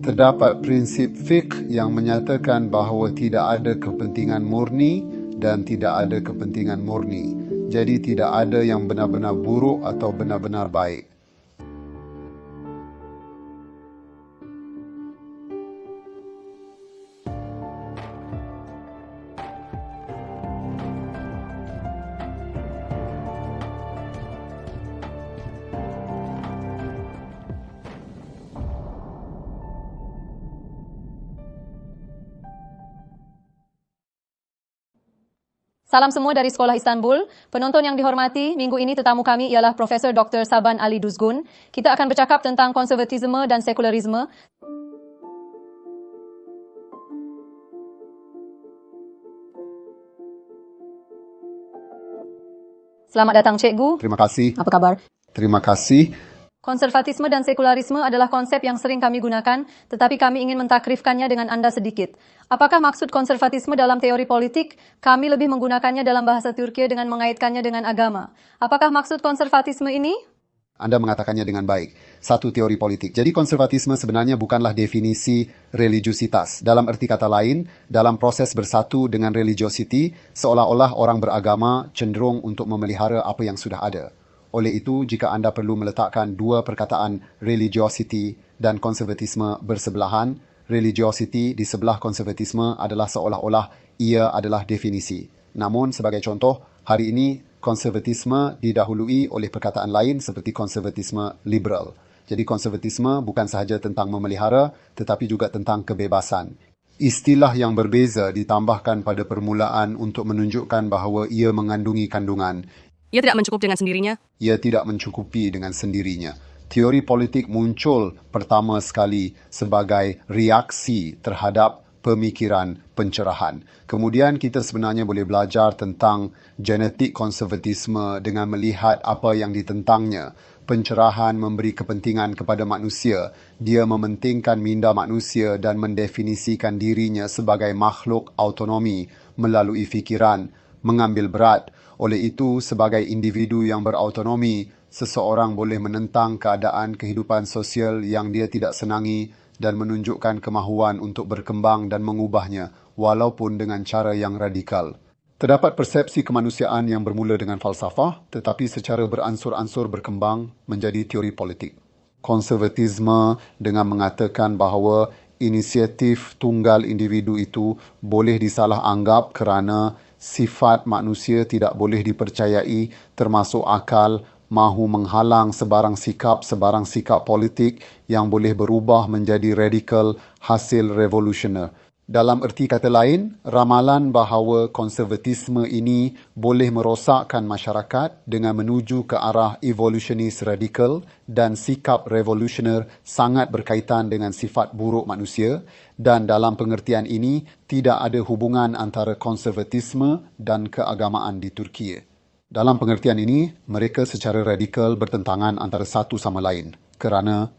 Terdapat prinsip fiqh yang menyatakan bahawa tidak ada kepentingan murni dan tidak ada kepentingan murni. Jadi tidak ada yang benar-benar buruk atau benar-benar baik. Salam semua dari Sekolah Istanbul. Penonton yang dihormati, minggu ini tetamu kami ialah Profesor Dr. Saban Ali Duzgun. Kita akan bercakap tentang konservatisme dan sekularisme. Selamat datang cikgu. Terima kasih. Apa kabar? Terima kasih. Konservatisme dan sekularisme adalah konsep yang sering kami gunakan, tetapi kami ingin mentakrifkannya dengan anda sedikit. Apakah maksud konservatisme dalam teori politik? Kami lebih menggunakannya dalam bahasa Turki dengan mengaitkannya dengan agama. Apakah maksud konservatisme ini? Anda mengatakannya dengan baik. Satu teori politik. Jadi konservatisme sebenarnya bukanlah definisi religiusitas. Dalam erti kata lain, dalam proses bersatu dengan religiosity, seolah-olah orang beragama cenderung untuk memelihara apa yang sudah ada. Oleh itu, jika anda perlu meletakkan dua perkataan religiosity dan konservatisme bersebelahan, religiosity di sebelah konservatisme adalah seolah-olah ia adalah definisi. Namun, sebagai contoh, hari ini konservatisme didahului oleh perkataan lain seperti konservatisme liberal. Jadi konservatisme bukan sahaja tentang memelihara tetapi juga tentang kebebasan. Istilah yang berbeza ditambahkan pada permulaan untuk menunjukkan bahawa ia mengandungi kandungan. Ia tidak mencukup dengan sendirinya. Ia tidak mencukupi dengan sendirinya. Teori politik muncul pertama sekali sebagai reaksi terhadap pemikiran pencerahan. Kemudian kita sebenarnya boleh belajar tentang genetik konservatisme dengan melihat apa yang ditentangnya. Pencerahan memberi kepentingan kepada manusia. Dia mementingkan minda manusia dan mendefinisikan dirinya sebagai makhluk autonomi melalui fikiran, mengambil berat, oleh itu, sebagai individu yang berautonomi, seseorang boleh menentang keadaan kehidupan sosial yang dia tidak senangi dan menunjukkan kemahuan untuk berkembang dan mengubahnya walaupun dengan cara yang radikal. Terdapat persepsi kemanusiaan yang bermula dengan falsafah tetapi secara beransur-ansur berkembang menjadi teori politik. Konservatisme dengan mengatakan bahawa inisiatif tunggal individu itu boleh disalah anggap kerana sifat manusia tidak boleh dipercayai termasuk akal mahu menghalang sebarang sikap sebarang sikap politik yang boleh berubah menjadi radikal hasil revolusioner dalam erti kata lain, ramalan bahawa konservatisme ini boleh merosakkan masyarakat dengan menuju ke arah evolutionis radikal dan sikap revolusioner sangat berkaitan dengan sifat buruk manusia dan dalam pengertian ini tidak ada hubungan antara konservatisme dan keagamaan di Turki. Dalam pengertian ini, mereka secara radikal bertentangan antara satu sama lain kerana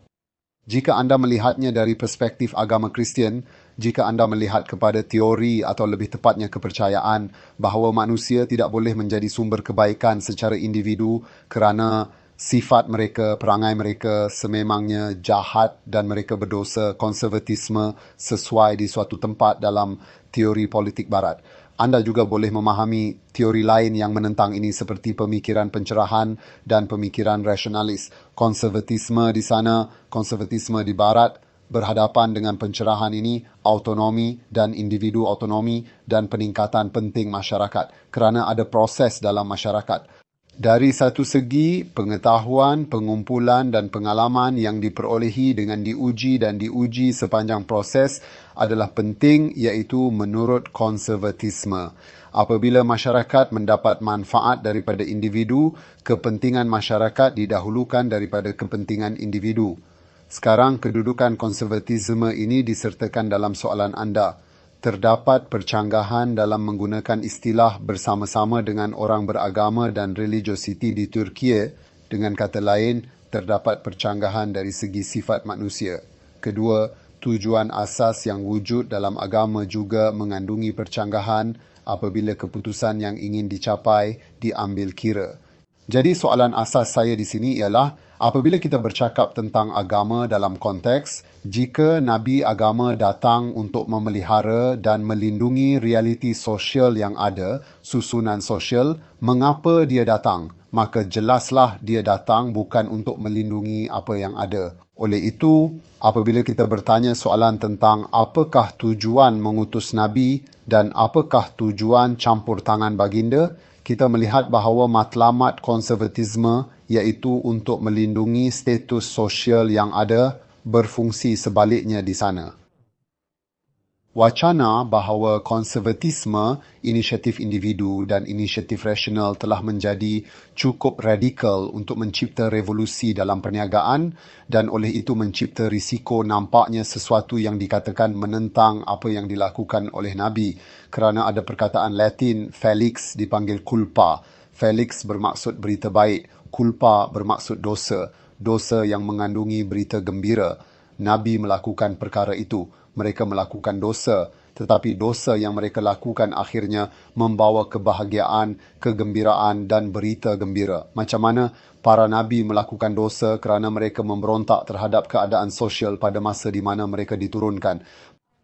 jika anda melihatnya dari perspektif agama Kristian, jika anda melihat kepada teori atau lebih tepatnya kepercayaan bahawa manusia tidak boleh menjadi sumber kebaikan secara individu kerana sifat mereka, perangai mereka sememangnya jahat dan mereka berdosa konservatisme sesuai di suatu tempat dalam teori politik barat anda juga boleh memahami teori lain yang menentang ini seperti pemikiran pencerahan dan pemikiran rasionalis. Konservatisme di sana, konservatisme di barat berhadapan dengan pencerahan ini, autonomi dan individu autonomi dan peningkatan penting masyarakat kerana ada proses dalam masyarakat. Dari satu segi, pengetahuan, pengumpulan dan pengalaman yang diperolehi dengan diuji dan diuji sepanjang proses adalah penting iaitu menurut konservatisme. Apabila masyarakat mendapat manfaat daripada individu, kepentingan masyarakat didahulukan daripada kepentingan individu. Sekarang kedudukan konservatisme ini disertakan dalam soalan anda terdapat percanggahan dalam menggunakan istilah bersama-sama dengan orang beragama dan religiositi di Turki. Dengan kata lain, terdapat percanggahan dari segi sifat manusia. Kedua, tujuan asas yang wujud dalam agama juga mengandungi percanggahan apabila keputusan yang ingin dicapai diambil kira. Jadi soalan asas saya di sini ialah apabila kita bercakap tentang agama dalam konteks jika nabi agama datang untuk memelihara dan melindungi realiti sosial yang ada, susunan sosial, mengapa dia datang? Maka jelaslah dia datang bukan untuk melindungi apa yang ada. Oleh itu, apabila kita bertanya soalan tentang apakah tujuan mengutus nabi dan apakah tujuan campur tangan baginda, kita melihat bahawa matlamat konservatisme iaitu untuk melindungi status sosial yang ada berfungsi sebaliknya di sana. Wacana bahawa konservatisme, inisiatif individu dan inisiatif rasional telah menjadi cukup radikal untuk mencipta revolusi dalam perniagaan dan oleh itu mencipta risiko nampaknya sesuatu yang dikatakan menentang apa yang dilakukan oleh Nabi kerana ada perkataan Latin Felix dipanggil culpa. Felix bermaksud berita baik, culpa bermaksud dosa, dosa yang mengandungi berita gembira. Nabi melakukan perkara itu mereka melakukan dosa tetapi dosa yang mereka lakukan akhirnya membawa kebahagiaan, kegembiraan dan berita gembira. Macam mana para nabi melakukan dosa kerana mereka memberontak terhadap keadaan sosial pada masa di mana mereka diturunkan.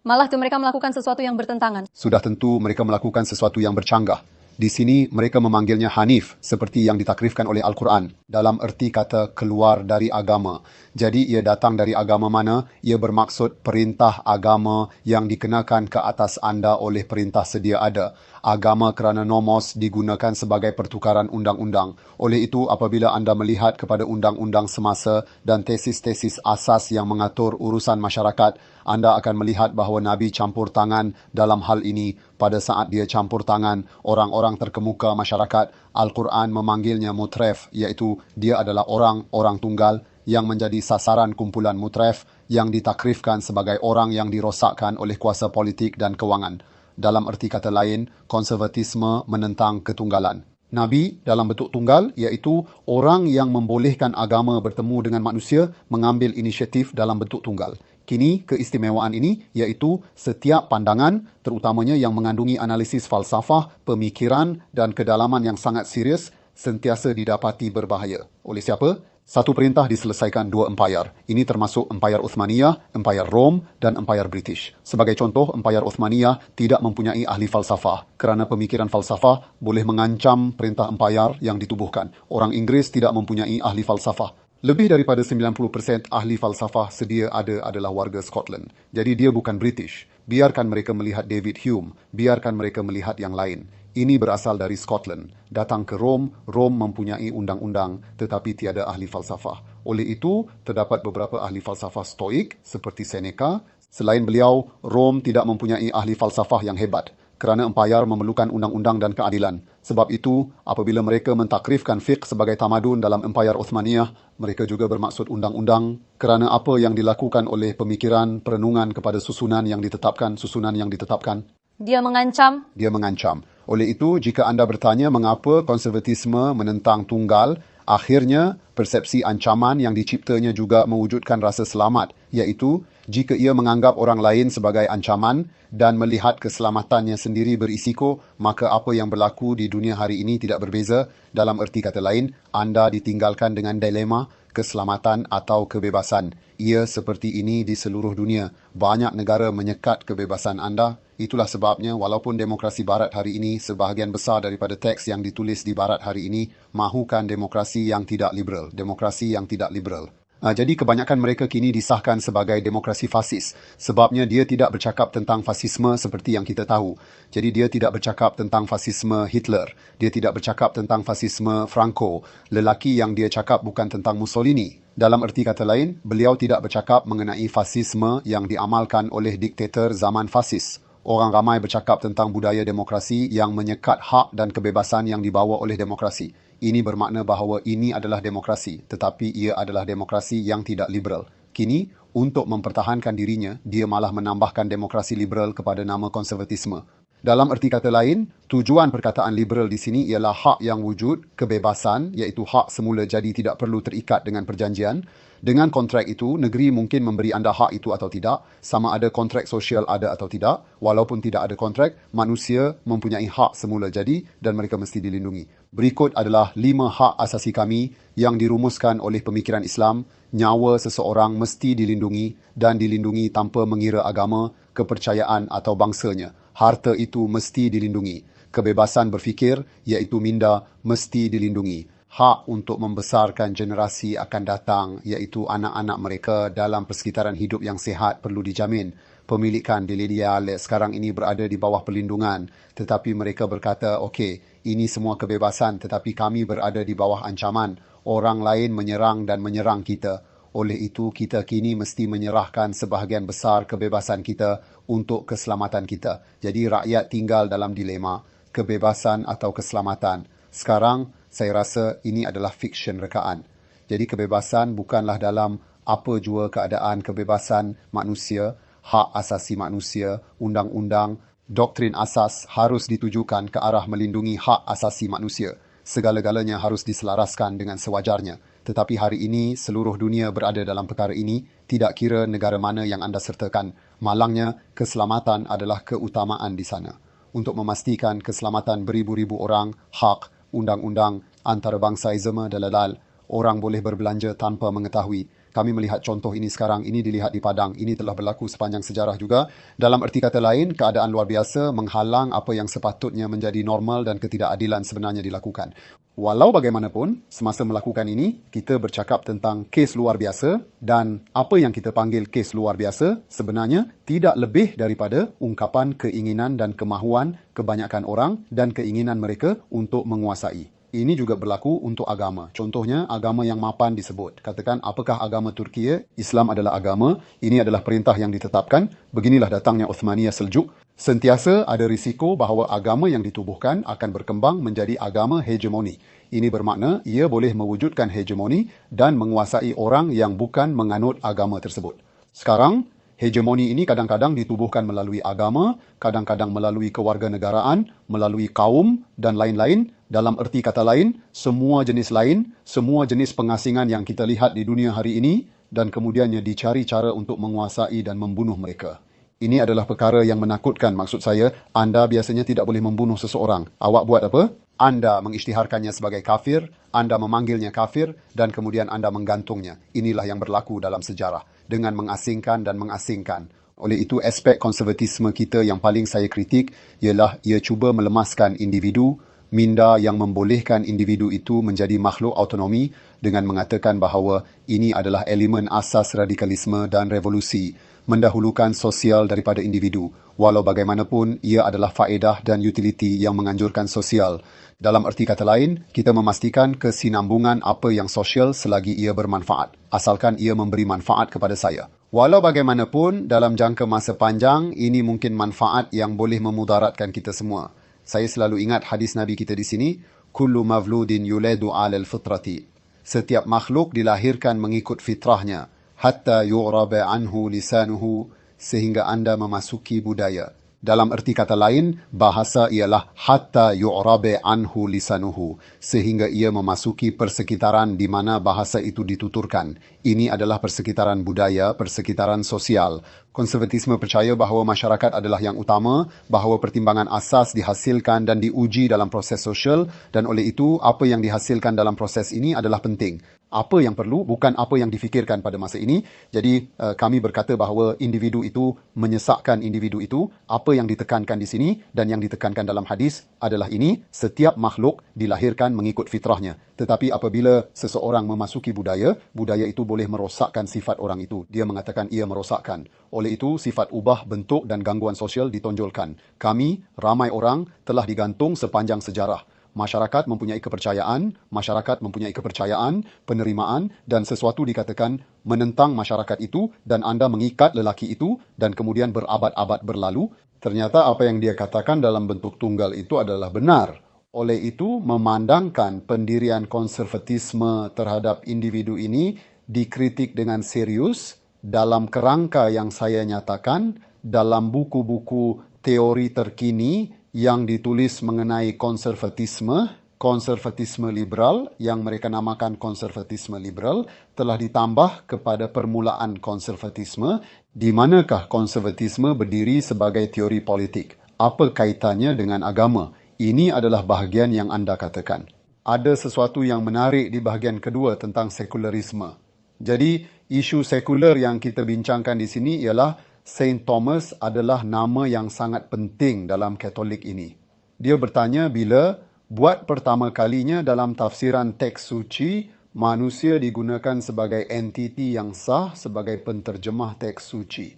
Malah tu mereka melakukan sesuatu yang bertentangan. Sudah tentu mereka melakukan sesuatu yang bercanggah. Di sini mereka memanggilnya Hanif seperti yang ditakrifkan oleh Al-Quran dalam erti kata keluar dari agama. Jadi ia datang dari agama mana? Ia bermaksud perintah agama yang dikenakan ke atas anda oleh perintah sedia ada. Agama kerana nomos digunakan sebagai pertukaran undang-undang. Oleh itu apabila anda melihat kepada undang-undang semasa dan tesis-tesis asas yang mengatur urusan masyarakat, anda akan melihat bahawa Nabi campur tangan dalam hal ini pada saat dia campur tangan orang-orang terkemuka masyarakat. Al-Quran memanggilnya mutref iaitu dia adalah orang-orang tunggal yang menjadi sasaran kumpulan mutref yang ditakrifkan sebagai orang yang dirosakkan oleh kuasa politik dan kewangan. Dalam erti kata lain, konservatisme menentang ketunggalan. Nabi dalam bentuk tunggal iaitu orang yang membolehkan agama bertemu dengan manusia mengambil inisiatif dalam bentuk tunggal. Kini keistimewaan ini iaitu setiap pandangan terutamanya yang mengandungi analisis falsafah, pemikiran dan kedalaman yang sangat serius sentiasa didapati berbahaya. Oleh siapa? Satu perintah diselesaikan dua empayar. Ini termasuk empayar Uthmaniyah, empayar Rom dan empayar British. Sebagai contoh, empayar Uthmaniyah tidak mempunyai ahli falsafah kerana pemikiran falsafah boleh mengancam perintah empayar yang ditubuhkan. Orang Inggeris tidak mempunyai ahli falsafah lebih daripada 90% ahli falsafah sedia ada adalah warga Scotland. Jadi dia bukan British. Biarkan mereka melihat David Hume. Biarkan mereka melihat yang lain. Ini berasal dari Scotland. Datang ke Rom, Rom mempunyai undang-undang tetapi tiada ahli falsafah. Oleh itu, terdapat beberapa ahli falsafah stoik seperti Seneca. Selain beliau, Rom tidak mempunyai ahli falsafah yang hebat kerana empayar memerlukan undang-undang dan keadilan. Sebab itu, apabila mereka mentakrifkan fiqh sebagai tamadun dalam empayar Uthmaniyah, mereka juga bermaksud undang-undang kerana apa yang dilakukan oleh pemikiran perenungan kepada susunan yang ditetapkan, susunan yang ditetapkan. Dia mengancam. Dia mengancam. Oleh itu, jika anda bertanya mengapa konservatisme menentang tunggal, akhirnya persepsi ancaman yang diciptanya juga mewujudkan rasa selamat, iaitu jika ia menganggap orang lain sebagai ancaman dan melihat keselamatannya sendiri berisiko, maka apa yang berlaku di dunia hari ini tidak berbeza. Dalam erti kata lain, anda ditinggalkan dengan dilema keselamatan atau kebebasan. Ia seperti ini di seluruh dunia. Banyak negara menyekat kebebasan anda. Itulah sebabnya walaupun demokrasi barat hari ini sebahagian besar daripada teks yang ditulis di barat hari ini mahukan demokrasi yang tidak liberal, demokrasi yang tidak liberal. Uh, jadi kebanyakan mereka kini disahkan sebagai demokrasi fasis sebabnya dia tidak bercakap tentang fasisme seperti yang kita tahu. Jadi dia tidak bercakap tentang fasisme Hitler. Dia tidak bercakap tentang fasisme Franco. Lelaki yang dia cakap bukan tentang Mussolini. Dalam erti kata lain, beliau tidak bercakap mengenai fasisme yang diamalkan oleh diktator zaman fasis. Orang ramai bercakap tentang budaya demokrasi yang menyekat hak dan kebebasan yang dibawa oleh demokrasi. Ini bermakna bahawa ini adalah demokrasi, tetapi ia adalah demokrasi yang tidak liberal. Kini, untuk mempertahankan dirinya, dia malah menambahkan demokrasi liberal kepada nama konservatisme. Dalam erti kata lain, tujuan perkataan liberal di sini ialah hak yang wujud, kebebasan iaitu hak semula jadi tidak perlu terikat dengan perjanjian. Dengan kontrak itu, negeri mungkin memberi anda hak itu atau tidak, sama ada kontrak sosial ada atau tidak. Walaupun tidak ada kontrak, manusia mempunyai hak semula jadi dan mereka mesti dilindungi. Berikut adalah lima hak asasi kami yang dirumuskan oleh pemikiran Islam. Nyawa seseorang mesti dilindungi dan dilindungi tanpa mengira agama, kepercayaan atau bangsanya harta itu mesti dilindungi. Kebebasan berfikir, iaitu minda, mesti dilindungi. Hak untuk membesarkan generasi akan datang, iaitu anak-anak mereka dalam persekitaran hidup yang sihat perlu dijamin. Pemilikan di Lydia sekarang ini berada di bawah perlindungan. Tetapi mereka berkata, okey, ini semua kebebasan tetapi kami berada di bawah ancaman. Orang lain menyerang dan menyerang kita. Oleh itu, kita kini mesti menyerahkan sebahagian besar kebebasan kita untuk keselamatan kita. Jadi rakyat tinggal dalam dilema, kebebasan atau keselamatan. Sekarang saya rasa ini adalah fiksyen rekaan. Jadi kebebasan bukanlah dalam apa jua keadaan kebebasan manusia, hak asasi manusia, undang-undang, doktrin asas harus ditujukan ke arah melindungi hak asasi manusia. Segala-galanya harus diselaraskan dengan sewajarnya. Tetapi hari ini seluruh dunia berada dalam perkara ini, tidak kira negara mana yang anda sertakan. Malangnya, keselamatan adalah keutamaan di sana. Untuk memastikan keselamatan beribu-ribu orang, hak, undang-undang, antarabangsaisme dan lalal, orang boleh berbelanja tanpa mengetahui kami melihat contoh ini sekarang, ini dilihat di Padang, ini telah berlaku sepanjang sejarah juga. Dalam erti kata lain, keadaan luar biasa menghalang apa yang sepatutnya menjadi normal dan ketidakadilan sebenarnya dilakukan. Walau bagaimanapun, semasa melakukan ini, kita bercakap tentang kes luar biasa dan apa yang kita panggil kes luar biasa sebenarnya tidak lebih daripada ungkapan keinginan dan kemahuan kebanyakan orang dan keinginan mereka untuk menguasai. Ini juga berlaku untuk agama. Contohnya, agama yang mapan disebut. Katakan, apakah agama Turki? Islam adalah agama. Ini adalah perintah yang ditetapkan. Beginilah datangnya Uthmaniyah Seljuk. Sentiasa ada risiko bahawa agama yang ditubuhkan akan berkembang menjadi agama hegemoni. Ini bermakna ia boleh mewujudkan hegemoni dan menguasai orang yang bukan menganut agama tersebut. Sekarang, hegemoni ini kadang-kadang ditubuhkan melalui agama, kadang-kadang melalui kewarganegaraan, melalui kaum dan lain-lain. Dalam erti kata lain, semua jenis lain, semua jenis pengasingan yang kita lihat di dunia hari ini dan kemudiannya dicari cara untuk menguasai dan membunuh mereka. Ini adalah perkara yang menakutkan maksud saya. Anda biasanya tidak boleh membunuh seseorang. Awak buat apa? Anda mengisytiharkannya sebagai kafir, anda memanggilnya kafir dan kemudian anda menggantungnya. Inilah yang berlaku dalam sejarah dengan mengasingkan dan mengasingkan. Oleh itu aspek konservatisme kita yang paling saya kritik ialah ia cuba melemaskan individu, minda yang membolehkan individu itu menjadi makhluk autonomi dengan mengatakan bahawa ini adalah elemen asas radikalisme dan revolusi, mendahulukan sosial daripada individu, walau bagaimanapun ia adalah faedah dan utiliti yang menganjurkan sosial. Dalam erti kata lain, kita memastikan kesinambungan apa yang sosial selagi ia bermanfaat, asalkan ia memberi manfaat kepada saya. Walau bagaimanapun, dalam jangka masa panjang, ini mungkin manfaat yang boleh memudaratkan kita semua. Saya selalu ingat hadis Nabi kita di sini, Kullu mavludin yuledu alal fitrati. Setiap makhluk dilahirkan mengikut fitrahnya, hatta yu'rabe anhu lisanuhu, sehingga anda memasuki budaya. Dalam erti kata lain, bahasa ialah hatta yu'rabe anhu lisanuhu, sehingga ia memasuki persekitaran di mana bahasa itu dituturkan. Ini adalah persekitaran budaya, persekitaran sosial. Konservatisme percaya bahawa masyarakat adalah yang utama, bahawa pertimbangan asas dihasilkan dan diuji dalam proses sosial, dan oleh itu, apa yang dihasilkan dalam proses ini adalah penting apa yang perlu bukan apa yang difikirkan pada masa ini. Jadi uh, kami berkata bahawa individu itu menyesakkan individu itu. Apa yang ditekankan di sini dan yang ditekankan dalam hadis adalah ini. Setiap makhluk dilahirkan mengikut fitrahnya. Tetapi apabila seseorang memasuki budaya, budaya itu boleh merosakkan sifat orang itu. Dia mengatakan ia merosakkan. Oleh itu, sifat ubah, bentuk dan gangguan sosial ditonjolkan. Kami, ramai orang, telah digantung sepanjang sejarah masyarakat mempunyai kepercayaan, masyarakat mempunyai kepercayaan, penerimaan dan sesuatu dikatakan menentang masyarakat itu dan anda mengikat lelaki itu dan kemudian berabad-abad berlalu, ternyata apa yang dia katakan dalam bentuk tunggal itu adalah benar. Oleh itu, memandangkan pendirian konservatisme terhadap individu ini dikritik dengan serius dalam kerangka yang saya nyatakan dalam buku-buku teori terkini yang ditulis mengenai konservatisme, konservatisme liberal yang mereka namakan konservatisme liberal telah ditambah kepada permulaan konservatisme di manakah konservatisme berdiri sebagai teori politik. Apa kaitannya dengan agama? Ini adalah bahagian yang anda katakan. Ada sesuatu yang menarik di bahagian kedua tentang sekularisme. Jadi, isu sekular yang kita bincangkan di sini ialah Saint Thomas adalah nama yang sangat penting dalam Katolik ini. Dia bertanya bila buat pertama kalinya dalam tafsiran teks suci, manusia digunakan sebagai entiti yang sah sebagai penterjemah teks suci.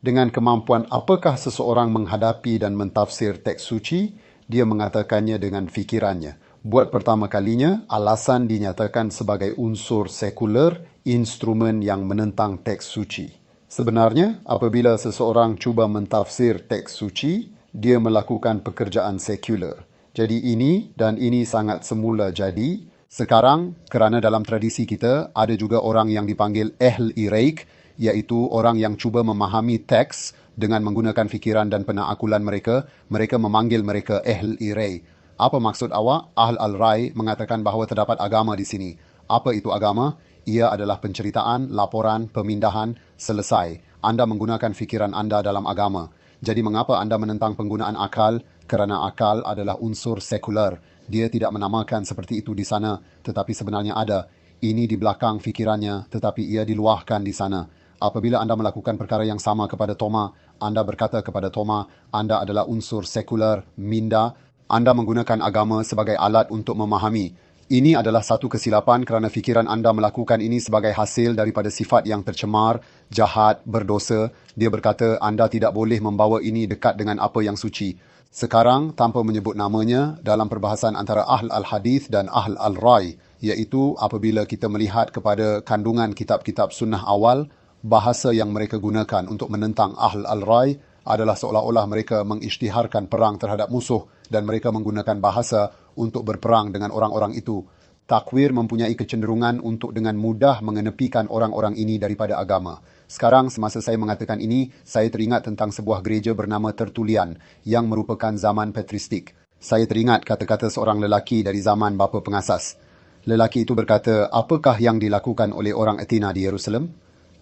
Dengan kemampuan apakah seseorang menghadapi dan mentafsir teks suci, dia mengatakannya dengan fikirannya. Buat pertama kalinya, alasan dinyatakan sebagai unsur sekular, instrumen yang menentang teks suci. Sebenarnya, apabila seseorang cuba mentafsir teks suci, dia melakukan pekerjaan sekular. Jadi ini dan ini sangat semula jadi. Sekarang, kerana dalam tradisi kita, ada juga orang yang dipanggil Ehl Iraik, iaitu orang yang cuba memahami teks dengan menggunakan fikiran dan penaakulan mereka, mereka memanggil mereka Ehl Irai. Apa maksud awak? Ahl Al-Rai mengatakan bahawa terdapat agama di sini. Apa itu agama? Ia adalah penceritaan, laporan, pemindahan, selesai. Anda menggunakan fikiran anda dalam agama. Jadi mengapa anda menentang penggunaan akal? Kerana akal adalah unsur sekular. Dia tidak menamakan seperti itu di sana, tetapi sebenarnya ada. Ini di belakang fikirannya, tetapi ia diluahkan di sana. Apabila anda melakukan perkara yang sama kepada Toma, anda berkata kepada Toma, anda adalah unsur sekular, minda. Anda menggunakan agama sebagai alat untuk memahami. Ini adalah satu kesilapan kerana fikiran anda melakukan ini sebagai hasil daripada sifat yang tercemar, jahat, berdosa. Dia berkata anda tidak boleh membawa ini dekat dengan apa yang suci. Sekarang, tanpa menyebut namanya, dalam perbahasan antara Ahl Al-Hadith dan Ahl Al-Rai, iaitu apabila kita melihat kepada kandungan kitab-kitab sunnah awal, bahasa yang mereka gunakan untuk menentang Ahl Al-Rai adalah seolah-olah mereka mengisytiharkan perang terhadap musuh dan mereka menggunakan bahasa untuk berperang dengan orang-orang itu. Takwir mempunyai kecenderungan untuk dengan mudah mengenepikan orang-orang ini daripada agama. Sekarang semasa saya mengatakan ini, saya teringat tentang sebuah gereja bernama Tertulian yang merupakan zaman patristik. Saya teringat kata-kata seorang lelaki dari zaman bapa pengasas. Lelaki itu berkata, apakah yang dilakukan oleh orang Athena di Yerusalem?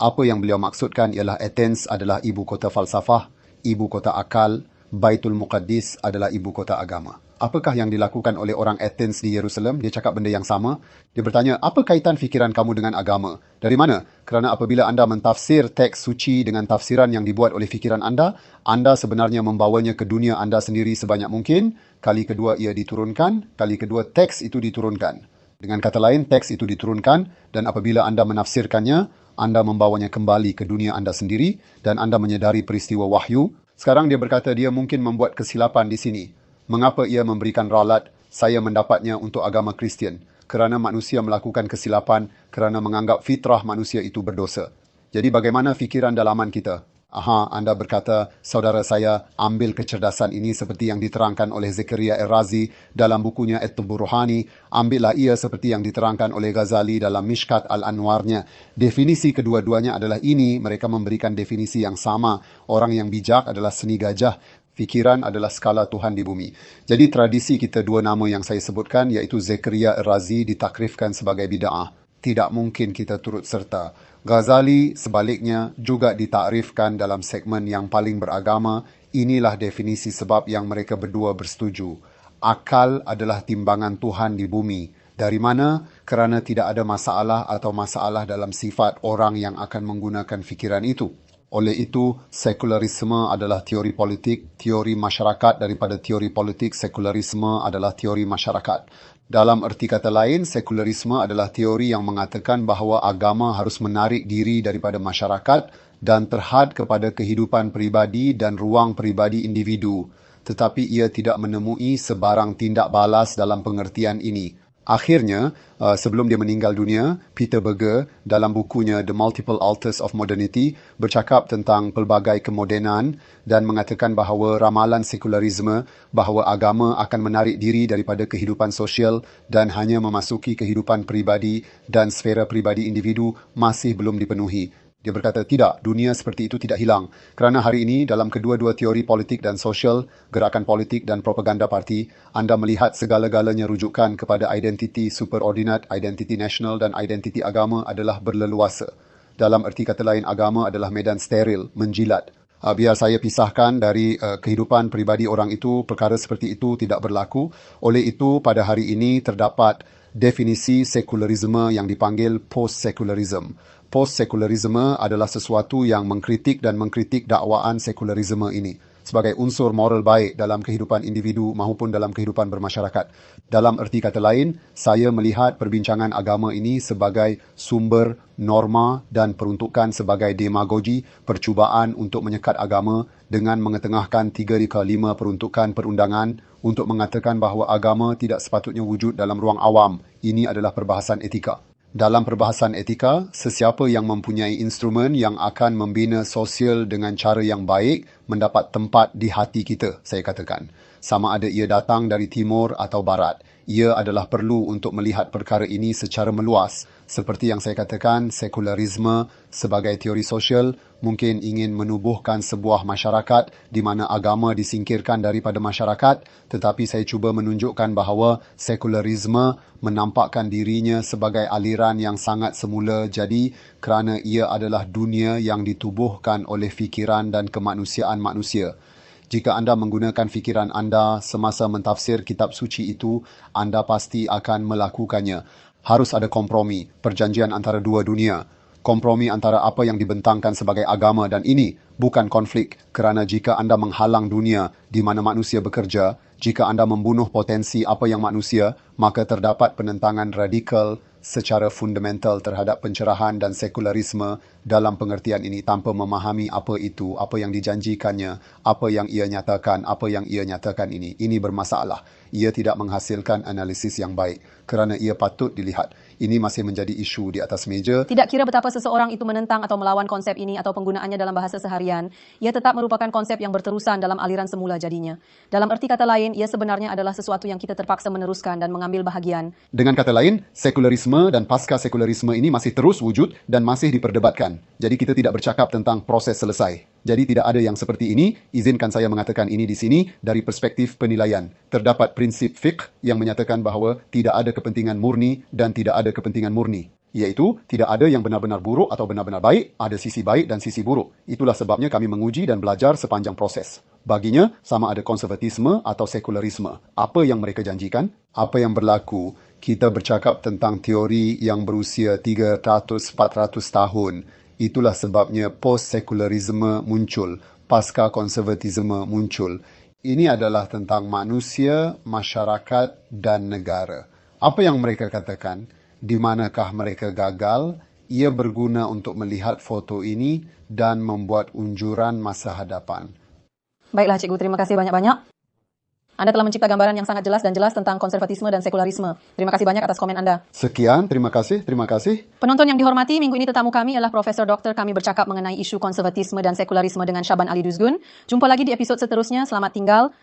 Apa yang beliau maksudkan ialah Athens adalah ibu kota falsafah, ibu kota akal, Baitul Muqaddis adalah ibu kota agama. Apakah yang dilakukan oleh orang Athens di Yerusalem? Dia cakap benda yang sama. Dia bertanya, apa kaitan fikiran kamu dengan agama? Dari mana? Kerana apabila anda mentafsir teks suci dengan tafsiran yang dibuat oleh fikiran anda, anda sebenarnya membawanya ke dunia anda sendiri sebanyak mungkin. Kali kedua ia diturunkan, kali kedua teks itu diturunkan. Dengan kata lain, teks itu diturunkan dan apabila anda menafsirkannya, anda membawanya kembali ke dunia anda sendiri dan anda menyedari peristiwa wahyu sekarang dia berkata dia mungkin membuat kesilapan di sini. Mengapa ia memberikan ralat saya mendapatnya untuk agama Kristian? Kerana manusia melakukan kesilapan kerana menganggap fitrah manusia itu berdosa. Jadi bagaimana fikiran dalaman kita? Aha, anda berkata, saudara saya ambil kecerdasan ini seperti yang diterangkan oleh Zekaria Erazi dalam bukunya At-Tubuh Ruhani. Ambillah ia seperti yang diterangkan oleh Ghazali dalam Mishkat Al-Anwarnya. Definisi kedua-duanya adalah ini, mereka memberikan definisi yang sama. Orang yang bijak adalah seni gajah. Fikiran adalah skala Tuhan di bumi. Jadi tradisi kita dua nama yang saya sebutkan iaitu Zekaria Erazi ditakrifkan sebagai bida'ah. Tidak mungkin kita turut serta. Ghazali sebaliknya juga ditakrifkan dalam segmen yang paling beragama. Inilah definisi sebab yang mereka berdua bersetuju. Akal adalah timbangan Tuhan di bumi. Dari mana? Kerana tidak ada masalah atau masalah dalam sifat orang yang akan menggunakan fikiran itu. Oleh itu, sekularisme adalah teori politik, teori masyarakat daripada teori politik, sekularisme adalah teori masyarakat. Dalam erti kata lain, sekularisme adalah teori yang mengatakan bahawa agama harus menarik diri daripada masyarakat dan terhad kepada kehidupan peribadi dan ruang peribadi individu. Tetapi ia tidak menemui sebarang tindak balas dalam pengertian ini. Akhirnya, uh, sebelum dia meninggal dunia, Peter Berger dalam bukunya The Multiple Altars of Modernity bercakap tentang pelbagai kemodenan dan mengatakan bahawa ramalan sekularisme bahawa agama akan menarik diri daripada kehidupan sosial dan hanya memasuki kehidupan peribadi dan sfera peribadi individu masih belum dipenuhi. Dia berkata, tidak, dunia seperti itu tidak hilang. Kerana hari ini dalam kedua-dua teori politik dan sosial, gerakan politik dan propaganda parti, anda melihat segala-galanya rujukan kepada identiti superordinat, identiti nasional dan identiti agama adalah berleluasa. Dalam erti kata lain, agama adalah medan steril, menjilat. Uh, biar saya pisahkan dari uh, kehidupan peribadi orang itu, perkara seperti itu tidak berlaku. Oleh itu, pada hari ini terdapat definisi sekularisme yang dipanggil post-secularism. Post-secularisme adalah sesuatu yang mengkritik dan mengkritik dakwaan sekularisme ini sebagai unsur moral baik dalam kehidupan individu maupun dalam kehidupan bermasyarakat. Dalam erti kata lain, saya melihat perbincangan agama ini sebagai sumber norma dan peruntukan sebagai demagogi percubaan untuk menyekat agama dengan mengetengahkan tiga rika lima peruntukan perundangan untuk mengatakan bahawa agama tidak sepatutnya wujud dalam ruang awam. Ini adalah perbahasan etika. Dalam perbahasan etika, sesiapa yang mempunyai instrumen yang akan membina sosial dengan cara yang baik mendapat tempat di hati kita, saya katakan. Sama ada ia datang dari timur atau barat ia adalah perlu untuk melihat perkara ini secara meluas. Seperti yang saya katakan, sekularisme sebagai teori sosial mungkin ingin menubuhkan sebuah masyarakat di mana agama disingkirkan daripada masyarakat, tetapi saya cuba menunjukkan bahawa sekularisme menampakkan dirinya sebagai aliran yang sangat semula jadi kerana ia adalah dunia yang ditubuhkan oleh fikiran dan kemanusiaan manusia. Jika anda menggunakan fikiran anda semasa mentafsir kitab suci itu, anda pasti akan melakukannya. Harus ada kompromi, perjanjian antara dua dunia. Kompromi antara apa yang dibentangkan sebagai agama dan ini bukan konflik kerana jika anda menghalang dunia di mana manusia bekerja, jika anda membunuh potensi apa yang manusia, maka terdapat penentangan radikal secara fundamental terhadap pencerahan dan sekularisme dalam pengertian ini tanpa memahami apa itu, apa yang dijanjikannya, apa yang ia nyatakan, apa yang ia nyatakan ini. Ini bermasalah. Ia tidak menghasilkan analisis yang baik kerana ia patut dilihat. Ini masih menjadi isu di atas meja. Tidak kira betapa seseorang itu menentang atau melawan konsep ini atau penggunaannya dalam bahasa seharian, ia tetap merupakan konsep yang berterusan dalam aliran semula jadinya. Dalam erti kata lain, ia sebenarnya adalah sesuatu yang kita terpaksa meneruskan dan mengambil bahagian. Dengan kata lain, sekularisme dan pasca sekularisme ini masih terus wujud dan masih diperdebatkan. Jadi kita tidak bercakap tentang proses selesai. Jadi tidak ada yang seperti ini. Izinkan saya mengatakan ini di sini dari perspektif penilaian. Terdapat prinsip fiqh yang menyatakan bahawa tidak ada kepentingan murni dan tidak ada kepentingan murni. Iaitu tidak ada yang benar-benar buruk atau benar-benar baik, ada sisi baik dan sisi buruk. Itulah sebabnya kami menguji dan belajar sepanjang proses. Baginya, sama ada konservatisme atau sekularisme. Apa yang mereka janjikan, apa yang berlaku, kita bercakap tentang teori yang berusia 300-400 tahun Itulah sebabnya post-sekularisme muncul, pasca konservatisme muncul. Ini adalah tentang manusia, masyarakat dan negara. Apa yang mereka katakan? Di manakah mereka gagal? Ia berguna untuk melihat foto ini dan membuat unjuran masa hadapan. Baiklah Cikgu, terima kasih banyak-banyak. Anda telah mencipta gambaran yang sangat jelas dan jelas tentang konservatisme dan sekularisme. Terima kasih banyak atas komen Anda. Sekian, terima kasih, terima kasih. Penonton yang dihormati, minggu ini tetamu kami adalah Profesor Doktor. Kami bercakap mengenai isu konservatisme dan sekularisme dengan Syaban Ali Duzgun. Jumpa lagi di episod seterusnya. Selamat tinggal.